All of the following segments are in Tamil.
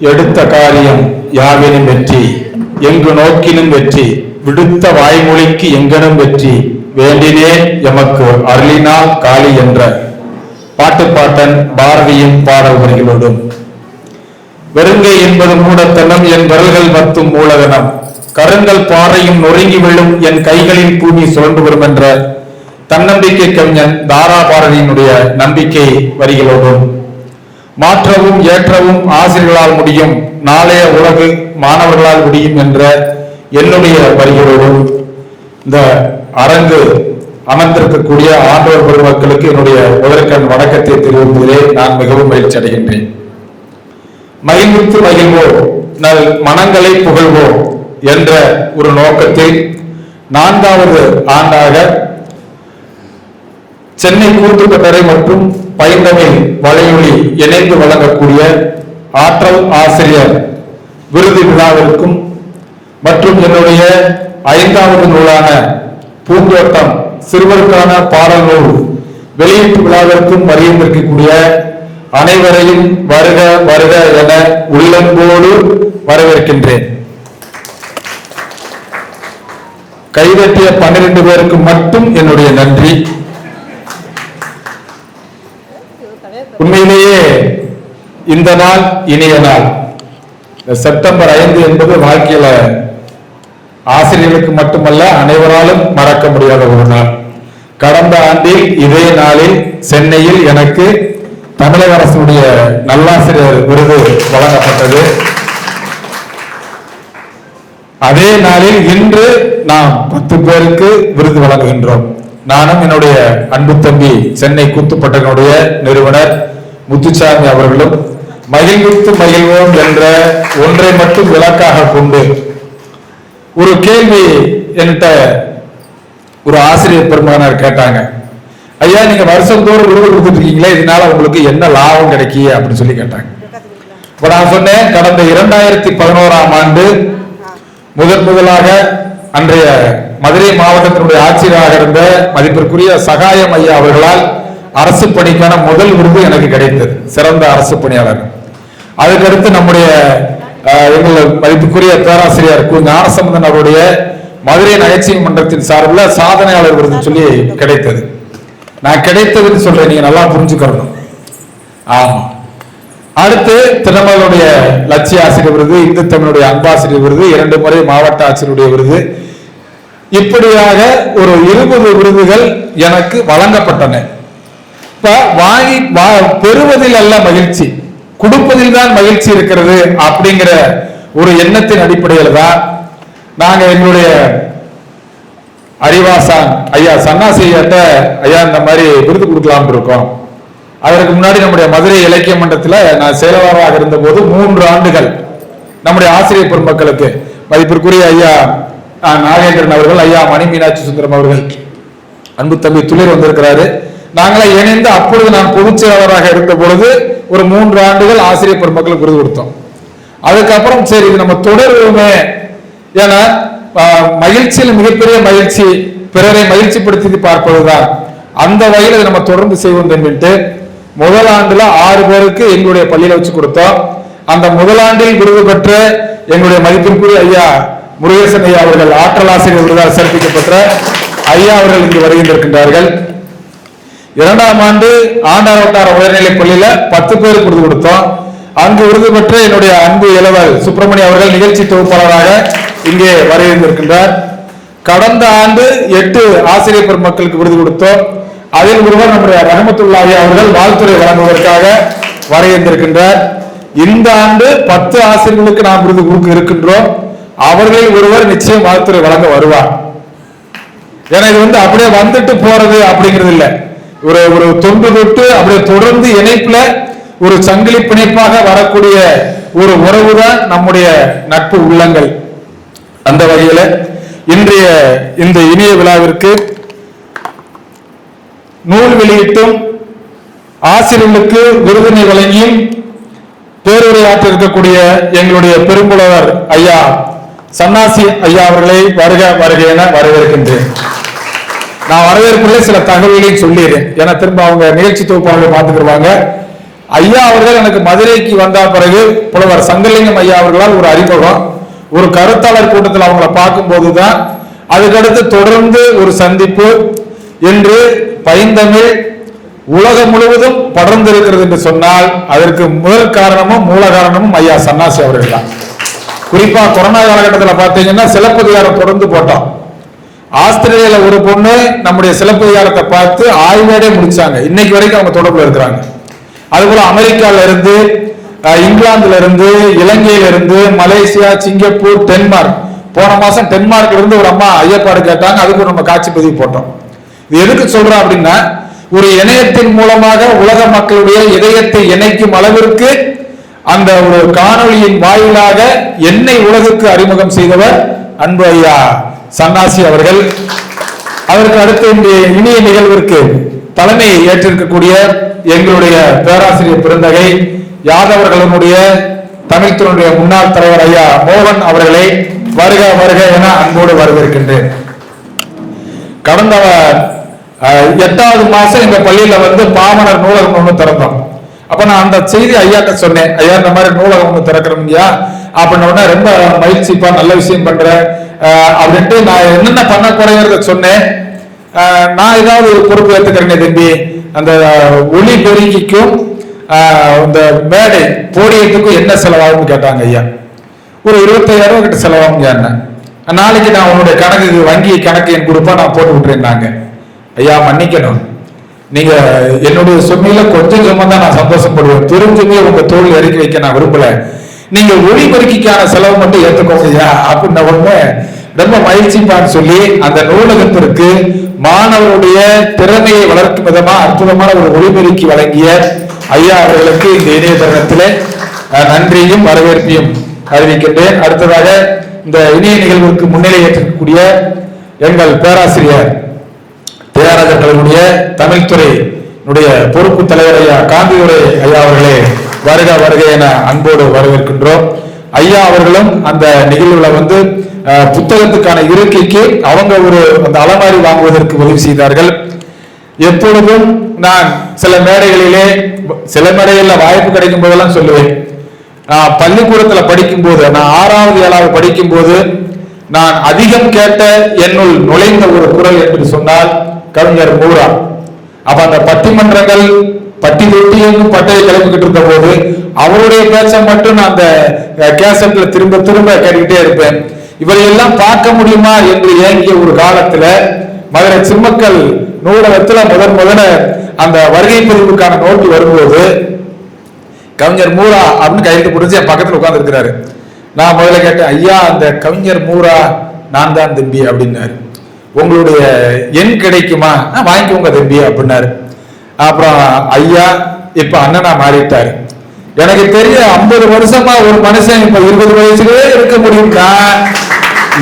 எடுத்த காரியம் யாவினும் வெற்றி. எங்கு நோக்கினும் வெற்றி. விடுத்த வாய்மொழிக்கு எங்கனும் வெற்றி. வேண்டினே எமக்கு அருளினால் காளி என்ற. பாட்டுப்பாட்டன் பாரதியின் பாடல் வரிகளோடும். வெறுங்கை என்பது மூடத்தனம் என் விரல்கள் மத்தும் மூலதனம். கருங்கல் பாறையும் நொறுங்கி விழும் என் கைகளில் பூமி சுழண்டு வரும் என்ற தன்னம்பிக்கை கவிஞன் தாரா பாரதியினுடைய நம்பிக்கை வரிகளோடும். மாற்றவும் ஏற்றவும் ஆசிரியர்களால் முடியும். நாளைய உலகு மாணவர்களால் முடியும் என்ற என்னுடைய வரிகளோடு இந்த அரங்கு அமர்ந்திருக்கக்கூடிய ஆண்டவர் பெருமக்களுக்கு என்னுடைய முதற்கண் வணக்கத்தை தெரிவிப்பதிலே நான் மிகவும் மகிழ்ச்சி அடைகின்றேன். மகிழ்வித்து மகிழ்வோம். நல் மனங்களை புகழ்வோம் என்ற ஒரு நோக்கத்தில் நான்காவது ஆண்டாக சென்னை கூட்டுக்கட்டரை மற்றும் பைந்தமிழ் வலையொலி இணைந்து வழங்கக்கூடிய ஆற்றல் ஆசிரியர் விருது விழாவிற்கும் மற்றும் என்னுடைய ஐந்தாவது நூலான பூந்தோட்டம் சிறுவருக்கான பாடல் நூல் வெளியீட்டு விழாவிற்கும் வருகின்றிருக்கக்கூடிய அனைவரையும் வருக வருக என உள்ளன்போடு வரவேற்கின்றேன். கைதட்டிய பன்னிரண்டு பேருக்கு மட்டும் என்னுடைய நன்றி. உண்மையிலேயே இந்த நாள் இனிய நாள். இந்த செப்டம்பர் ஐந்து என்பது வாழ்க்கையில ஆசிரியர்களுக்கு மட்டுமல்ல அனைவராலும் மறக்க முடியாத ஒரு நாள். கடந்த ஆண்டில் இதே நாளில் சென்னையில் எனக்கு தமிழக அரசுடைய நல்லாசிரியர் விருது வழங்கப்பட்டது. அதே நாளில் இன்று நாம் பத்து பேருக்கு விருது வழங்குகின்றோம். நானும் என்னுடைய அன்பு தம்பி சென்னை கூத்துப்பட்டனுடைய நிறுவனர் முத்துசாமி அவர்களும் மகிழ்வித்து மகிழ்வோம் என்ற ஒன்றை மட்டும் விளக்காக கொண்டு ஒரு கேள்வி என்கிட்ட ஒரு ஆசிரியர் பெருமானார் கேட்டாங்க. ஐயா நீங்க வருஷந்தோறும் விருது கொடுத்துட்டு இருக்கீங்களே இதனால உங்களுக்கு என்ன லாபம் கிடைக்கி அப்படின்னு சொல்லி கேட்டாங்க. இப்ப நான் சொன்னேன் கடந்த இரண்டாயிரத்தி பதினோராம் ஆண்டு முதன் முதலாக அன்றைய மதுரை மாவட்டத்தினுடைய ஆட்சியராக இருந்த மதிப்பிற்குரிய சகாயம் ஐயா அவர்களால் அரசு பணிக்கான முதல் விருது எனக்கு கிடைத்தது சிறந்த அரசு பணியாளர். அதுக்கடுத்து நம்முடைய எங்கள் மதிப்புக்குரிய பேராசிரியர் கு. ஞானசம்பந்தன் அவருடைய மதுரை நகைச்சுவை மன்றத்தின் சார்பில் சாதனையாளர் விருது சொல்லி கிடைத்தது. நான் கிடைத்ததுன்னு சொல்றேன் நீங்க நல்லா புரிஞ்சுக்கணும். ஆமா. அடுத்து திருமகளுடைய லட்சிய ஆசிரியர் விருது இந்து தமிழுடைய அன்பாசிரியர் விருது இரண்டு முறை மாவட்ட ஆட்சியருடைய விருது இப்படியாக ஒரு இருபது விருதுகள் எனக்கு வழங்கப்பட்டன. இப்ப வாங்கி பெறுவதில் அல்ல மகிழ்ச்சி. கொடுப்பதில் தான் மகிழ்ச்சி இருக்கிறது அப்படிங்கிற ஒரு எண்ணத்தின் அடிப்படையில் தான் நாங்க எங்களுடைய அறிவாசான் ஐயா சன்னாசி ஐயாட்ட ஐயா இந்த மாதிரி விருது கொடுக்கலாம்னு இருக்கோம். அதற்கு முன்னாடி நம்முடைய மதுரை இலக்கிய மன்றத்தில் நான் செயலாளராக இருந்தபோது மூன்று ஆண்டுகள் நம்முடைய ஆசிரியர் பெருமக்களுக்கு மதிப்பிற்குரிய ஐயா நாகேந்திரன் அவர்கள் ஐயா மணி மீனாட்சி சுந்தரம் அவர்கள். அன்பு தம்பி துளிர் வந்திருக்கிறாரு. நாங்களே இணைந்து அப்பொழுது நான் பொதுச் செயலாளராக இருந்த பொழுது ஒரு மூன்று ஆண்டுகள் ஆசிரியர் பெருமக்களுக்கு விருது கொடுத்தோம். அதுக்கப்புறம் சரி இது நம்ம தொடருவோமே ஏன்னா மகிழ்ச்சியில் மிகப்பெரிய மகிழ்ச்சி பிறரை மகிழ்ச்சிப்படுத்தி பார்ப்பதுதான். அந்த வகையில் இதை நம்ம தொடர்ந்து செய்வோம் என்பிட்டு முதல் ஆண்டுல ஆறு பேருக்கு எங்களுடைய பள்ளியில வச்சு கொடுத்தோம். அந்த முதலாண்டில் விருது பெற்ற எங்களுடைய மதிப்பிற்குரிய ஐயா முருகேசன் ஐயா அவர்கள் ஆற்றல் ஆசிரியர் விருதால் சிறப்பிக்கப்பட்ட ஐயா அவர்கள் இங்கு வருகின்றிருக்கின்றார்கள். இரண்டாம் ஆண்டு ஆண்டார் வட்டார உயர்நிலைப் பள்ளியில பத்து பேருக்கு விருது கொடுத்தோம். அங்கு விருது பெற்ற என்னுடைய அன்பு இளவர் சுப்பிரமணிய அவர்கள் நிகழ்ச்சி தொகுப்பாளராக இங்கே வருகின்றிருக்கின்றார். கடந்த ஆண்டு எட்டு ஆசிரியர் பெருமக்களுக்கு விருது கொடுத்தோம். அதில் ஒருவர் நம்முடைய ரஹமத்துல்லாஹி அவர்கள் வாழ்த்துறை வழங்குவதற்காக வரையிருந்திருக்கின்றார் இந்த ஆண்டு பத்து ஆசிரியர்களுக்கு நாம் விருது கொடுக்க இருக்கின்றோம். அவர்களில் ஒருவர் நிச்சயம் வாழ்த்துறை வழங்க வருவார். ஏன்னா இது வந்து அப்படியே வந்துட்டு போறது அப்படிங்கிறது இல்ல. ஒரு ஒரு தொண்டு தொட்டு அப்படியே தொடர்ந்து இணைப்புல ஒரு சங்கிலி பிணைப்பாக வரக்கூடிய ஒரு உறவு தான் நம்முடைய நட்பு உள்ளங்கள். அந்த வகையில இன்றைய இந்த இனிய விழாவிற்கு நூல் வெளியிட்டும் ஆசிரியர்களுக்கு விருதினை வழங்கியும் பேருரையாற்றிருக்கக்கூடிய எங்களுடைய பெரும்புலவர் ஐயா சன்னாசி ஐயா அவர்களை வருக வருக என வரவேற்கின்றேன். நான் வரவேற்புள்ள சில தகவல்களையும் சொல்லிடுறேன். ஏன்னா திரும்ப அவங்க நிகழ்ச்சி தொகுப்பாளர்கள் பார்த்துக்கிடுவாங்க ஐயா அவர்கள் எனக்கு மதுரைக்கு வந்த பிறகு புலவர் சங்கலிங்கம் ஐயா அவர்களால் ஒரு அறிமுகம். ஒரு கருத்தாளர் கூட்டத்தில் அவங்கள பார்க்கும்போது தான் அதுக்கடுத்து தொடர்ந்து ஒரு சந்திப்பு என்று பைந்தமிழ் உலகம் முழுவதும் படர்ந்து இருக்கிறது என்று சொன்னால் அதற்கு முதல் காரணமும் மூல காரணமும் ஐயா சன்னாசி அவர்கள் தான். குறிப்பா கொரோனா காலகட்டத்தில் பார்த்தீங்கன்னா சிலப்பதிகாரம் தொடர்ந்து போட்டோம் ஆஸ்திரேலியால ஒரு பொண்ணு நம்முடைய சிலப்பதிகாரத்தை பார்த்து ஆய்வேடே முடிச்சாங்க. இன்னைக்கு வரைக்கும் அவங்க தொடர்புல இருக்கிறாங்க. அதுபோல அமெரிக்கால இருந்து இங்கிலாந்துல இருந்து இலங்கையில இருந்து மலேசியா சிங்கப்பூர் டென்மார்க். போன மாசம் டென்மார்க்ல இருந்து ஒரு அம்மா ஐயப்பாடு கேட்டாங்க. அதுக்கு நம்ம காட்சி பதிவு போட்டோம். இது எதுக்கு சொல்றோம் அப்படின்னா ஒரு இணையத்தின் மூலமாக உலக மக்களுடைய இதயத்தை இணைக்கும் அளவிற்கு அந்த ஒரு காணொளியின் வாயிலாக என்னை உலகுக்கு அறிமுகம் செய்தவர் அன்பு ஐயா சன்னாசி அவர்கள். அதற்கு அடுத்து இன்றைய இனிய நிகழ்விற்கு தலைமை ஏற்றிருக்கக்கூடிய எங்களுடைய பேராசிரியர் பிறந்தகை யாதவர்களுடைய தமிழ்துறையுடைய முன்னாள் தலைவர் ஐயா மோகன் அவர்களை வருக வருக என அன்போடு வரவேற்கின்றேன். கடந்த எட்டாவது மாசம் எங்க பள்ளியில வந்து பாமணர் நூலகம் ஒண்ணு திறந்தோம். அப்ப நான் அந்த செய்தி ஐயாட்ட சொன்னேன். ஐயா இந்த மாதிரி நூலகம் ஒண்ணு திறக்கிறோம்யா அப்படின்ன உடனே ரொம்ப மகிழ்ச்சிப்பா நல்ல விஷயம் பண்ற அப்படின்ட்டு நான் என்னென்ன பண்ண போறேங்கிறத சொன்னேன். நான் ஏதாவது ஒரு பொறுப்பு ஏத்துக்கிறேனே தம்பி. அந்த ஒளி பெருக்கிக்கும் இந்த மேடை போடியத்துக்கும் என்ன செலவாகும்னு கேட்டாங்க ஐயா. ஒரு இருபத்தாயிரம் ரூபாய் கிட்ட செலவாகும் என்ன. நாளைக்கு நான் உன்னுடைய கணக்கு வங்கி கணக்கு என் கொடுப்பா நான் போட்டு விட்டுறேன்னாங்க. ஐயா மன்னிக்கணும். நீங்க என்னுடைய சுமையில கொஞ்சம் சும்மா தான் நான் சந்தோஷப்படுவேன். பெருஞ்சுமே உங்க தோல் இறக்கி வைக்க நான் விரும்பல. நீங்க ஒளிபெருக்கிக்கான செலவு மட்டும் ஏத்துக்கோங்க ஐயா அப்படின்ன உடனே ரொம்ப மகிழ்ச்சிப்பான்னு சொல்லி அந்த நூலகத்திற்கு மாணவருடைய திறமையை வளர்க்கும் விதமா அற்புதமான ஒரு ஒளிபெருக்கி வழங்கிய ஐயா அவர்களுக்கு இந்த இணைய தருணத்திலே நன்றியும் வரவேற்பையும் அறிவிக்கின்றேன். அடுத்ததாக இந்த இணைய நிகழ்வுக்கு முன்னிலை ஏற்றக்கூடிய எங்கள் பேராசிரியர் தியாகராஜர் அவர்களுடைய தமிழ்துறை பொறுப்பு தலைவர் ஐயா காந்தியுரை ஐயா அவர்களே வருக வருக என அன்போடு வரவேற்கின்றோம். ஐயா அவர்களும் அந்த நிகழ்வுல வந்து புத்தகத்துக்கான இருக்கைக்கு அவங்க ஒரு அந்த அலமாரி வாங்குவதற்கு உதவி செய்தார்கள். எப்பொழுதும் நான் சில மேடைகளிலே சில மேடைகளில் வாய்ப்பு கிடைக்கும் போதெல்லாம் சொல்லுவேன். நான் பள்ளிக்கூடத்தில் படிக்கும் போது நான் ஆறாவது ஏழாவது படிக்கும் போது நான் அதிகம் கேட்ட என்னுள் நுழைந்த ஒரு குரல் என்று சொன்னால் கவிஞர் மூரா. அப்ப அந்த பட்டிமன்றங்கள் பட்டி தொட்டி எங்கும் பட்டையை கிளம்பிக்கிட்டு இருந்த போது அவருடைய பேச்சை மட்டும் நான் அந்த கேசட்ல திரும்ப திரும்ப கேட்டுக்கிட்டே இருப்பேன். இவரையெல்லாம் பார்க்க முடியுமா என்று ஏங்கிய ஒரு காலத்துல மதுரை சிம்மக்கல் நூலகத்துல முதன் முதல்ல அந்த வருகை பதிவுக்கான நோட்டு வரும்போது கவிஞர் மூரா அப்படின்னு கையெழுத்து பிடிச்சி என் பக்கத்துல உட்கார்ந்து இருக்கிறாரு நான் முதல்ல கேட்டேன் ஐயா அந்த கவிஞர் மூரா நான் தான் தம்பி அப்படின்னாரு. உங்களுடைய எண் கிடைக்குமா? வாங்கிக்கோங்க தம்பி அப்படின்னாரு. அப்புறம் ஐயா இப்ப அண்ணனா மாறிட்டாரு. எனக்கு தெரிய ஐம்பது வருஷமா ஒரு மனுஷன் இப்ப இருபது வயசுலயே இருக்க முடியும்னா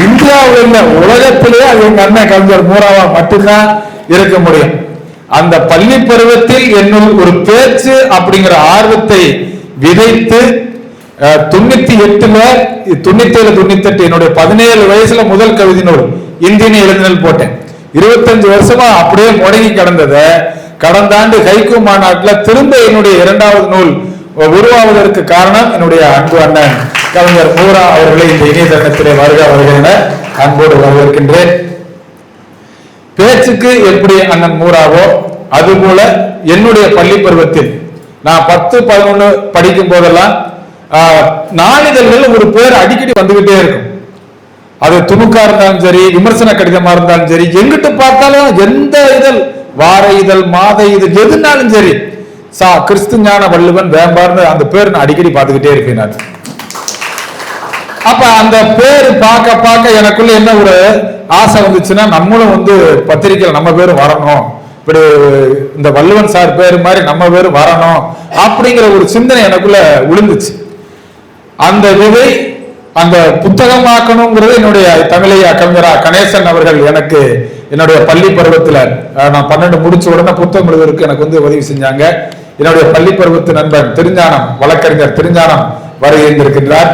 இந்தியாவில் இல்ல உலகத்திலேயே அது எங்க அண்ணன் கவிஞர் மூராவா மட்டும்தான் இருக்க முடியும். அந்த பள்ளி பருவத்தில் என்னுள் ஒரு பேச்சு அப்படிங்கிற ஆர்வத்தை விதைத்து அஹ், தொண்ணூத்தி எட்டுல தொண்ணூத்தி ஏழு தொண்ணூத்தி எட்டு என்னுடைய பதினேழு வயசுல முதல் கவிதை நூல் இந்தியன் எழுதினல் போட்டேன். இருபத்தஞ்சு வருஷமா அப்படியே முடங்கி கிடந்தத கடந்த ஆண்டு ஹைகோ மாநாட்டுல திரும்ப என்னுடைய இரண்டாவது நூல் உருவாவதற்கு காரணம் என்னுடைய அன்பு அண்ணன் கவிஞர் மூரா அவர்களை இந்த இணையதளத்திலே வருக வருக என அன்போடு வரவேற்கின்றேன். பேச்சுக்கு எப்படி அண்ணன் மூராவோ அதுபோல என்னுடைய பள்ளி பருவத்தில் நான் பத்து பதினொன்னு படிக்கும் போதெல்லாம் ஆஹ், நாளிதழ்கள் ஒரு பேர் அடிக்கடி வந்துகிட்டே இருக்கும். அது துணுக்கா இருந்தாலும் சரி விமர்சன கடிதமா இருந்தாலும் சரி எங்கிட்டு பார்த்தாலும் எந்த இதழ் வார இதழ் மாத இதழ் எதுனாலும் சரி. சா கிறிஸ்து ஞான வள்ளுவன் வேம்பார்னு அந்த பேர் நான் அடிக்கடி பார்த்துக்கிட்டே இருப்பேன் நான். அப்ப அந்த பேர் பார்க்க பார்க்க எனக்குள்ள என்ன ஒரு ஆசை வந்துச்சுன்னா நம்மளும் வந்து பத்திரிக்கையில் நம்ம பேரும் வரணும். இப்படி இந்த வள்ளுவன் சார் பேர் மாதிரி நம்ம பேரும் வரணும் அப்படிங்கிற ஒரு சிந்தனை எனக்குள்ள விழுந்துச்சு. அந்த விதை அந்த புத்தகமாக்கணுங்கிறது என்னுடைய தமிழைய கவிஞரா கணேசன் அவர்கள் எனக்கு என்னுடைய பள்ளி பருவத்துல நான் பன்னெண்டு முடிச்ச உடனே புத்தகம் எழுதுவதற்கு எனக்கு வந்து உதவி செஞ்சாங்க. என்னுடைய பள்ளி பருவத்து நண்பன் திருஞானம் வழக்கறிஞர் திருஞானம் வருகின்றிருக்கின்றார்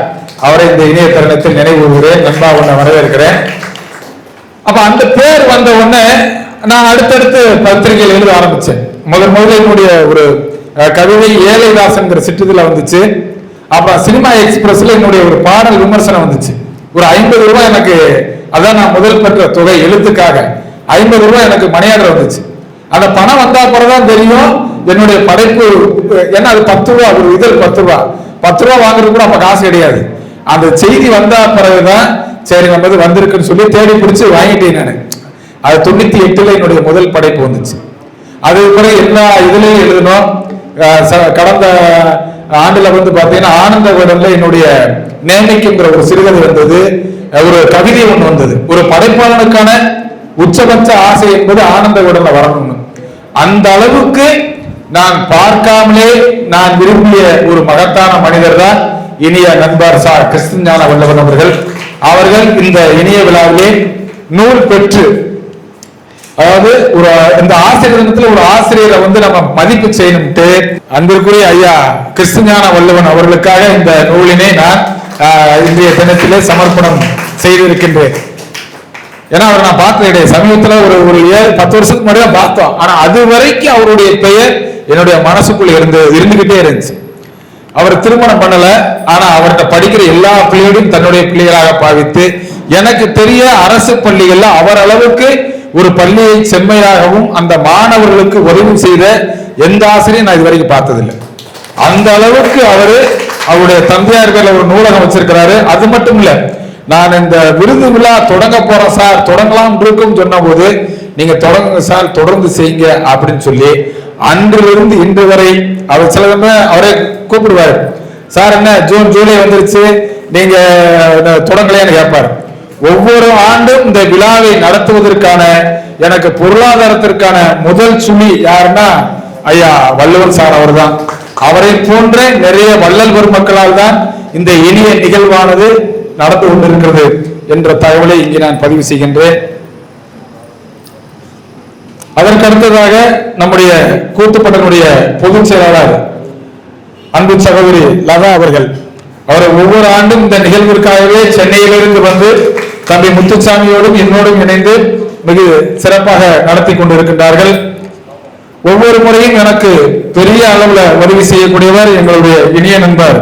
அவரை இந்த இணைய தருணத்தில் நினைவு நண்பா உன்னை வரவேற்கிறேன். அப்ப அந்த பேர் வந்த உடனே நான் அடுத்தடுத்து பத்திரிகையில் எழுத ஆரம்பிச்சேன். முதல் முதல்ல என்னுடைய ஒரு கவிதை ஏழைதாசன்கிற சிற்றிதழ வந்துச்சு. அப்புறம் சினிமா எக்ஸ்பிரஸ்ல என்னுடைய ஒரு பாடல் விமர்சனம் வந்துச்சு. ஒரு ஐம்பது ரூபாய் எனக்கு அதான் நான் முதல் பெற்ற தொகை எழுத்துக்காக. ஐம்பது ரூபாய் எனக்கு மணியாடர் வந்துச்சு. அந்த பணம் வந்தா பிறகுதான் தெரியும் என்னுடைய படைப்பு ஏன்னா அது பத்து ரூபா ஒரு இதழ் பத்து ரூபா. பத்து ரூபா வாங்குறது கூட அப்ப காசு கிடையாது. அந்த செய்தி வந்தா பிறகுதான் சரி நம்ம இது வந்திருக்குன்னு சொல்லி தேடி பிடிச்சி வாங்கிட்டேன் நான். அது தொண்ணூத்தி எட்டுல என்னுடைய முதல் படைப்பு வந்துச்சு. அது எல்லா இதுலயும் எழுதணும். ச- கடந்த ஆண்டுல வந்து பாத்தீங்கன்னா ஆனந்த என்னுடைய நேமிக்குங்கிற ஒரு சிறுகதை வந்தது. ஒரு கவிதை ஒண்ணு வந்தது. ஒரு படைப்பாளனுக்கான உச்சபட்ச ஆசை என்பது ஆனந்த விடன்ல வரணும்னு. அந்த அளவுக்கு நான் பார்க்காமலே நான் விரும்பிய ஒரு மகத்தான மனிதர் தான் இனிய நண்பர் சார் கிருஷ்ணஞான வல்லவன் அவர்கள். அவர்கள் இந்த இனிய விழாவிலே நூல் பெற்று அதாவது ஒரு இந்த ஆசிரியர் தினத்துல ஒரு ஆசிரியரை வந்து நம்ம மதிப்பு செய்யணும்ட்டு அன்பிற்குரிய ஐயா கிருஷ்ணஞான வல்லவன் அவர்களுக்காக இந்த நூலினை நான் இன்றைய தினத்திலே சமர்ப்பணம் செய்திருக்கின்றேன். ஏன்னா அவர் நான் பார்த்தது கிடையாது. சமீபத்துல ஒரு ஒரு ஏழு பத்து வருஷத்துக்கு முன்னாடி தான் பார்த்தோம். ஆனா அது வரைக்கும் அவருடைய பெயர் என்னுடைய மனசுக்குள்ள இருந்து இருந்துகிட்டே இருந்துச்சு. அவர் திருமணம் பண்ணல. ஆனா அவர்கிட்ட படிக்கிற எல்லா பிள்ளைகளையும் தன்னுடைய பிள்ளைகளாக பாவித்து எனக்கு தெரிய அரசு பள்ளிகள்ல அவர் அளவுக்கு ஒரு பள்ளியை செம்மையாகவும் அந்த மாணவர்களுக்கு உதவி செய்த எந்த ஆசிரியரும் நான் இது வரைக்கும் பார்த்ததில்லை. அந்த அளவுக்கு அவரு அவருடைய தந்தையார் பேர்ல ஒரு நூலகம் வச்சிருக்கிறாரு. அது மட்டும் இல்ல நான் இந்த விருது விழா தொடங்க போறேன் சார். தொடங்கலாம் இருக்கும் சொன்ன போது நீங்க தொடங்குங்க சார் தொடர்ந்து செய்யுங்க அப்படின்னு சொல்லி அன்றிலிருந்து இன்று வரை அவர் சில அவரே கூப்பிடுவாரு. சார் என்ன ஜூன் ஜூலை வந்துருச்சு. நீங்க தொடங்கலையான்னு கேட்பாரு. ஒவ்வொரு ஆண்டும் இந்த விழாவை நடத்துவதற்கான எனக்கு பொருளாதாரத்திற்கான முதல் சுழி யாருன்னா ஐயா வள்ளுவர் சார் அவர்தான். அவரை போன்ற நிறைய வள்ளல் பெருமக்களால் தான் இந்த இனிய நிகழ்வானது நடந்து கொண்டிருக்கிறது என்ற தகவலை இங்கே நான் பதிவு செய்கின்றேன். அதற்கு அடுத்ததாக நம்முடைய கூட்டுப்படனுடைய பொதுச் செயலாளர் அன்பு சகோதரி லதா அவர்கள். அவர் ஒவ்வொரு ஆண்டும் இந்த நிகழ்விற்காகவே சென்னையிலிருந்து வந்து தம்பி முத்துசாமியோடும் என்னோடும் இணைந்து மிக சிறப்பாக நடத்தி கொண்டிருக்கின்றார்கள். ஒவ்வொரு முறையும் எனக்கு பெரிய அளவுல உதவி செய்யக்கூடியவர் எங்களுடைய இனிய நண்பர்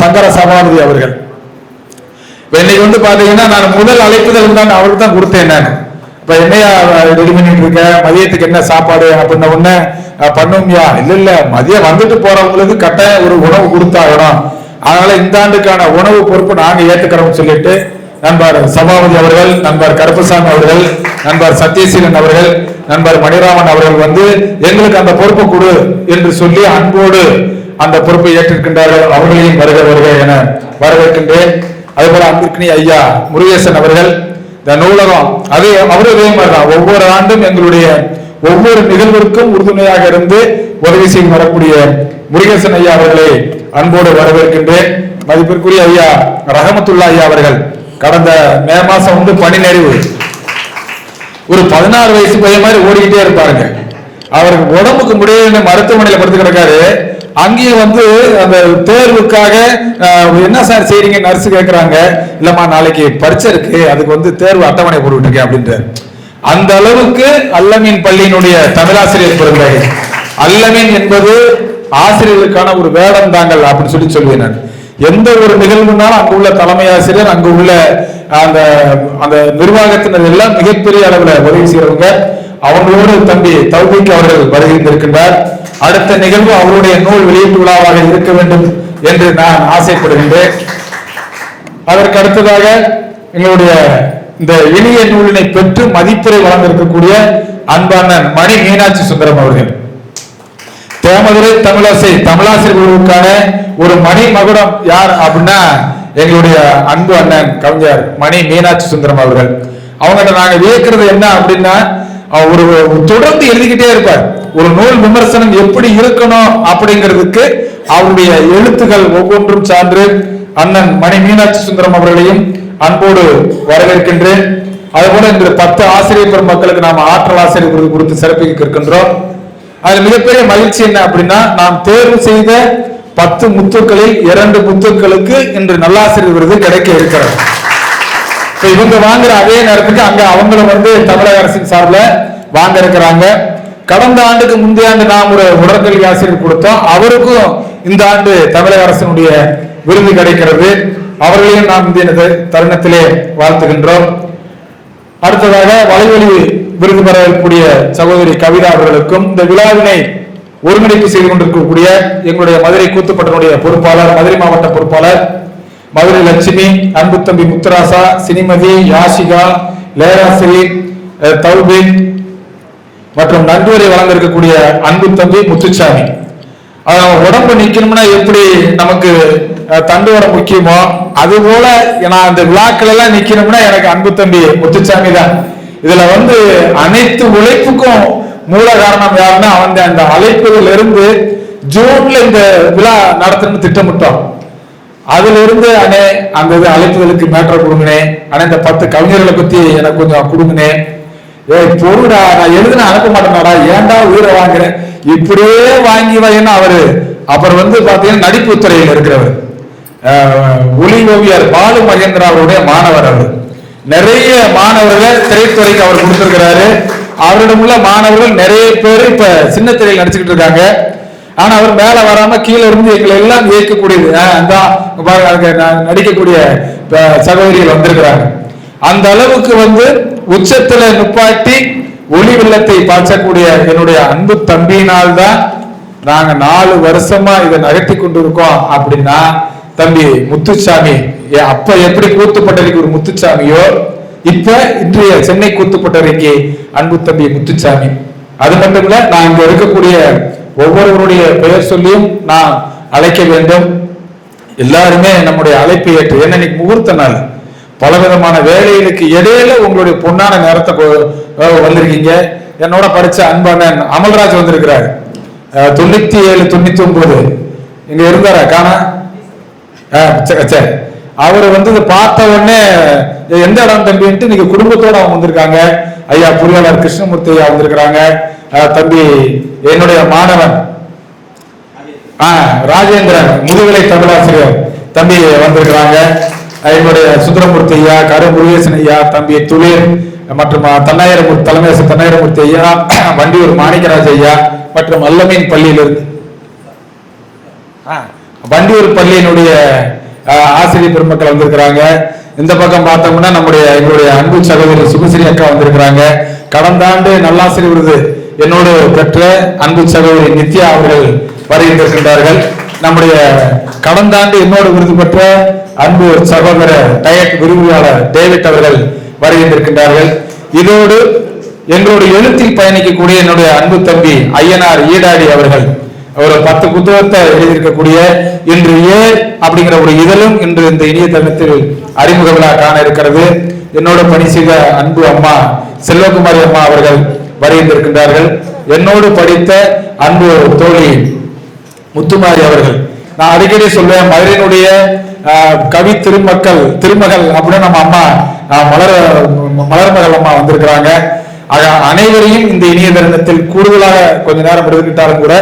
சங்கர சபாபதி அவர்கள். என்னை இன்னைக்கு வந்து பாத்தீங்கன்னா நான் முதல் அழைப்புதல் தான் அவருக்கு தான் கொடுத்தேன் நான். இப்ப என்னையா ரெடி பண்ணிட்டு இருக்க? மதியத்துக்கு என்ன சாப்பாடு? அப்படின்ன உடனே பண்ணுவியா பண்ணுவோம்யா இல்ல இல்ல. மதியம் வந்துட்டு போறவங்களுக்கு கட்டாயம் ஒரு உணவு கொடுத்தாகணும் அதனால இந்த ஆண்டுக்கான உணவு பொறுப்பு நாங்க ஏத்துக்கிறோம் சொல்லிட்டு நண்பர் சபாபதி அவர்கள் நண்பர் கருப்பசாமி அவர்கள் நண்பர் சத்யசீலன் அவர்கள் நண்பர் மணிராமன் அவர்கள் வந்து எங்களுக்கு அந்த பொறுப்பை கொடு என்று சொல்லி அன்போடு அந்த பொறுப்பை ஏற்றிருக்கின்றார்கள். அவர்களையும் வருக வருக என வரவேற்கின்றேன். அதுபோல அன்பிற்கினி ஐயா முருகேசன் அவர்கள் இந்த நூலகம் அதே அவரும் இதே மாதிரிதான். ஒவ்வொரு ஆண்டும் எங்களுடைய ஒவ்வொரு நிகழ்விற்கும் உறுதுணையாக இருந்து உதவி செய்து வரக்கூடிய முருகேசன் ஐயா அவர்களை அன்போடு வரவேற்கின்றேன். மதிப்பிற்குரிய ஐயா ரஹமத்துல்லா ஐயா அவர்கள் கடந்த மே மாசம் வந்து பணி நிறைவு. ஒரு பதினாறு வயசு பையன் மாதிரி ஓடிக்கிட்டே இருப்பாருங்க. அவருக்கு உடம்புக்கு முடியல மருத்துவமனையில படுத்து கிடக்காரு அங்கேயும் வந்து அந்த தேர்வுக்காக என்ன சார் செய்றீங்க? நர்ஸ் கேக்குறாங்க. இல்லம்மா நாளைக்கு பரீட்சை இருக்கு. அதுக்கு வந்து தேர்வு அட்டவணை போட்டுட்டு இருக்கேன் அப்படின்றாரு. அந்த அளவுக்கு அல்லமீன் பள்ளியினுடைய தமிழாசிரியர் பிறந்தாங்க அல்லமீன் என்பது ஆசிரியர்களுக்கான ஒரு வேடம் தாங்கள் அப்படின்னு சொல்லி சொல்லுவேன் நான். எந்த ஒரு நிகழ்வுனாலும் அங்கு உள்ள தலைமை ஆசிரியர் அங்கு உள்ள அந்த அந்த நிர்வாகத்தினர் எல்லாம் மிகப்பெரிய அளவில் உதவி செய்யறவங்க. அவங்களோடு தம்பி தௌபிக் அவர்கள் வருகின்றிருக்கின்றார். அடுத்த நிகழ்வு அவருடைய நூல் வெளியீட்டு விழாவாக இருக்க வேண்டும் என்று நான் ஆசைப்படுகின்றேன். அதற்கு அடுத்ததாக எங்களுடைய இந்த இனிய நூலினை பெற்று மதிப்புரை வளர்ந்திருக்கக்கூடிய அன்பான மணி மீனாட்சி சுந்தரம் அவர்கள். தேமதுரை தமிழாசை தமிழாசிரியர் குழுவுக்கான ஒரு மணி மகுடம் யார் அப்படின்னா எங்களுடைய அன்பு அண்ணன் கவிஞர் மணி மீனாட்சி சுந்தரம் அவர்கள். அவங்ககிட்ட நாங்க வியக்கிறது என்ன அப்படின்னா ஒரு தொடர்ந்து எழுதிக்கிட்டே இருப்பார். ஒரு நூல் விமர்சனம் எப்படி இருக்கணும் அப்படிங்கிறதுக்கு அவருடைய எழுத்துக்கள் ஒவ்வொன்றும் சான்று அண்ணன் மணி மீனாட்சி சுந்தரம் அவர்களையும் அன்போடு வரவேற்கின்றேன். அதுபோல இந்த பத்து ஆசிரியர் பெருமக்களுக்கு நாம் ஆற்றல் ஆசிரியர் குறித்து கொடுத்து சிறப்பிக்க இருக்கின்றோம் அதுல மிகப்பெரிய மகிழ்ச்சி என்ன அப்படின்னா நாம் தேர்வு செய்த பத்து முத்துக்களில் இரண்டு முத்துக்களுக்கு இன்று நல்லாசிரியர் விருது கிடைக்க இருக்கிறது. இப்ப இவங்க வாங்குற அதே நேரத்துக்கு அங்க அவங்களும் வந்து தமிழக அரசின் சார்பில் வாங்க இருக்கிறாங்க. கடந்த ஆண்டுக்கு முந்தைய ஆண்டு நாம் ஒரு உடற்கல்வி ஆசிரியர் கொடுத்தோம். அவருக்கும் இந்த ஆண்டு தமிழக அரசினுடைய விருது கிடைக்கிறது. அவர்களையும் நாம் இந்த தருணத்திலே வாழ்த்துகின்றோம். அடுத்ததாக வலைவழி விருது இருக்கக்கூடிய சகோதரி கவிதா அவர்களுக்கும் இந்த விழாவினை ஒருங்கிணைப்பு செய்து கொண்டிருக்கக்கூடிய எங்களுடைய மதுரை கூத்துப்பட்டனுடைய பொறுப்பாளர் மதுரை மாவட்ட பொறுப்பாளர் மதுரை லட்சுமி அன்பு தம்பி முத்துராசா சினிமதி யாஷிகா லேராசிரி தௌபின் மற்றும் நன்றியுரை வழங்க இருக்கக்கூடிய அன்பு தம்பி முத்துச்சாமி. உடம்பு நிக்கணும்னா எப்படி நமக்கு தண்டு வர முக்கியமோ அது போல நான் அந்த விழாக்கள் எல்லாம் நிக்கணும்னா எனக்கு அன்பு தம்பி முத்துச்சாமி தான். இதுல வந்து அனைத்து உழைப்புக்கும் மூல காரணம் யாருன்னா அவன் அந்த அழைப்புகள் இருந்து ஜூன்ல இந்த விழா நடத்தணும்னு திட்டமிட்டோம். அதுல இருந்து அண்ணே அந்த இது அழைப்புகளுக்கு மேட்டர் கொடுங்கனே அண்ணே இந்த பத்து கவிஞர்களை பத்தி எனக்கு கொஞ்சம் கொடுங்கனே ஏய் பொருடா நான் எழுதுன அனுப்ப மாட்டேனாடா. ஏன்டா உயிரை வாங்குறேன்? இப்படியே வாங்கி வைன்னு அவரு. அப்புறம் வந்து பாத்தீங்கன்னா நடிப்பு துறையில் இருக்கிறவர் ஒளி ஓவியர் பாலு மகேந்திரா அவருடைய மாணவர் அவர். நிறைய மாணவர்கள் திரைத்துறைக்கு அவர் கொடுத்திருக்கிறாரு. அவரிடமுள்ள மாணவர்கள் நிறைய பேர் இப்ப சின்ன திரையில் நடிச்சுக்கிட்டு இருக்காங்க. ஆனா அவர் மேல வராம கீழே இருந்து எங்களை எல்லாம் இயக்கக்கூடியது. நான் நடிக்கக்கூடிய சகோதரிகள் வந்திருக்கிறாங்க. அந்த அளவுக்கு வந்து உச்சத்துல நுப்பாட்டி ஒளி வெள்ளத்தை பாய்ச்சக்கூடிய என்னுடைய அன்பு தம்பியினால் தான் நாங்க நாலு வருஷமா இதை நகர்த்தி கொண்டு இருக்கோம் அப்படின்னா தம்பி முத்துசாமி அப்ப எப்படி கூத்துப்பட்டறைக்கு ஒரு முத்துச்சாமியோ இப்ப இன்றைய சென்னை கூத்துப்பட்டறைக்கு அன்பு தம்பி முத்துச்சாமி. அது மட்டும் இல்ல நான் இங்க இருக்கக்கூடிய ஒவ்வொருவருடைய பெயர் சொல்லியும் நான் அழைக்க வேண்டும். எல்லாருமே நம்முடைய அழைப்பை ஏற்று ஏன்னா முகூர்த்த நாள். பல விதமான வேலைகளுக்கு இடையில உங்களுடைய பொன்னான நேரத்தை வந்திருக்கீங்க. என்னோட படிச்ச அன்பான அமல்ராஜ் வந்திருக்கிறார். தொண்ணூத்தி ஏழு தொண்ணூத்தி ஒன்பது. இங்க இருந்தாரா? காணா? ஆஹ் அவர் வந்து இதை பார்த்த உடனே எந்த இடம் தம்பின்ட்டு இன்னைக்கு குடும்பத்தோட அவங்க வந்திருக்காங்க. ஐயா பொறியாளர் கிருஷ்ணமூர்த்தி ஐயா வந்திருக்கிறாங்க. தம்பி என்னுடைய மாணவன். ராஜேந்திரன் முதுகலை தமிழாசிரியர் தம்பி வந்திருக்கிறாங்க. என்னுடைய சுந்தரமூர்த்தி ஐயா கரு முருகேசன் ஐயா தம்பி துளிர் மற்றும் தன்னாயிரமூர்த்தி தலைமை தன்னாயிரமூர்த்தி ஐயா வண்டியூர் மாணிக்கராஜ் ஐயா மற்றும் அல்லமீன் பள்ளியிலிருந்து. வண்டியூர் பள்ளியினுடைய ஆசிரியர் பெருமக்கள் வந்திருக்கிறாங்க. இந்த பக்கம் பார்த்தோம்னா நம்முடைய எங்களுடைய அன்பு சகோதரி சுபஸ்ரீ அக்கா வந்திருக்கிறாங்க. கடந்த ஆண்டு நல்லாசிரியர் விருது என்னோடு பெற்ற அன்பு சகோதரி நித்யா அவர்கள் வருகின்றிருக்கின்றார்கள். நம்முடைய கடந்த ஆண்டு என்னோடு விருது பெற்ற அன்பு சகோதரர் டயட் விரும்பியாளர் டேவிட் அவர்கள் வருகின்றிருக்கின்றார்கள். இதோடு எங்களோட எழுத்தில் பயணிக்கக்கூடிய என்னுடைய அன்பு தம்பி ஐயனார் ஈடாடி அவர்கள் ஒரு பத்து புத்தகத்தை எழுதியிருக்கக்கூடிய இன்று ஏன் அப்படிங்கிற ஒரு இதழும் இன்று இந்த இணையதளத்தில் தருணத்தில் அறிமுக விழா காண இருக்கிறது. என்னோட பணி செய்த அன்பு அம்மா செல்வகுமாரி அம்மா அவர்கள் வருகின்றிருக்கின்றார்கள். என்னோடு படித்த அன்பு தோழி முத்துமாரி அவர்கள். நான் அடிக்கடி சொல்வேன் மதுரையினுடைய ஆஹ், கவி திருமக்கள் திருமகள் அப்படின்னு நம்ம அம்மா மலர் மலர்மகள் அம்மா வந்திருக்கிறாங்க. அனைவரையும் இந்த இணைய தருணத்தில் கூடுதலாக கொஞ்ச நேரம் எடுத்துக்கிட்டாலும் கூட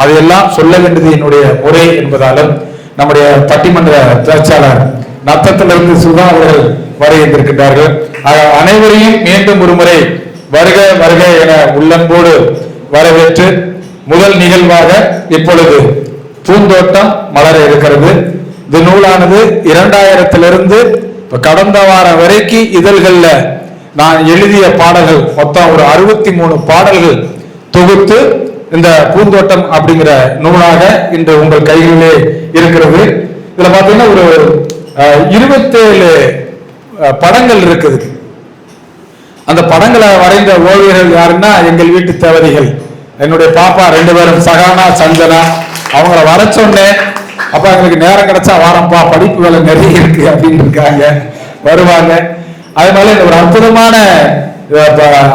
அதையெல்லாம் சொல்ல வேண்டியது என்னுடைய முறை என்பதாலும் நம்முடைய பட்டிமன்ற பேச்சாளர் நத்தத்திலிருந்து சுதா அவர்கள் வருகின்றிருக்கின்றார்கள் இருந்திருக்கின்றார்கள். அனைவரையும் மீண்டும் ஒரு முறை வருக வருக என உள்ளன்போடு வரவேற்று முதல் நிகழ்வாக இப்பொழுது பூந்தோட்டம் மலர இருக்கிறது. இந்த நூலானது இரண்டாயிரத்திலிருந்து கடந்த வாரம் வரைக்கும் இதழ்கள்ல நான் எழுதிய பாடல்கள் மொத்தம் ஒரு அறுபத்தி மூணு பாடல்கள் தொகுத்து இந்த பூந்தோட்டம் அப்படிங்கிற நூலாக இன்று உங்கள் கைகளிலே இருக்கிறது. இதுல பாத்தீங்கன்னா ஒரு அஹ், இருபத்தேழு அஹ், படங்கள் இருக்குது. அந்த படங்களை வரைந்த ஓவியர்கள் யாருன்னா எங்கள் வீட்டு தேவதைகள். என்னுடைய பாப்பா ரெண்டு பேரும் சகானா சஞ்சனா அவங்கள வர சொன்னேன். அப்ப எங்களுக்கு நேரம் கிடைச்சா வாரம்பா படிப்பு வேலை நிறைய இருக்கு அப்படின்னு இருக்காங்க வருவாங்க. அதனால இந்த ஒரு அற்புதமான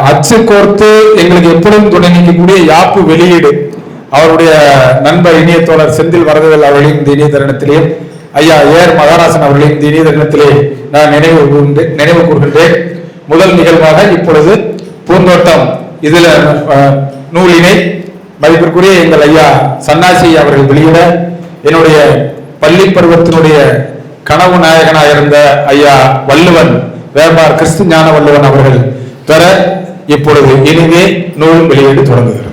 அச்சு கோர்த்து எங்களுக்கு எப்பொழுதும் துணை நிற்கக்கூடிய யாப்பு வெளியீடு. அவருடைய நண்பர் இனிய தோழர் செந்தில் வரதல் அவர்களின் இந்த இணைய தருணத்திலே ஐயா ஏர் மகாராசன் அவர்களின் இந்த தருணத்திலே நான் நினைவு கூர்ந்து- நினைவு கூறுகின்றேன் முதல் நிகழ்வாக இப்பொழுது பூந்தோட்டம். இதுல நூலினை மதிப்பிற்குரிய எங்கள் ஐயா சன்னாசி அவர்கள் வெளியிட என்னுடைய பள்ளி பருவத்தினுடைய கனவு நாயகனாக இருந்த ஐயா வள்ளுவன் வேம்பார் கிறிஸ்து ஞான வள்ளுவன் அவர்கள் பெற இப்பொழுது இனிமே நூல் வெளியீடு தொடங்குகிறது.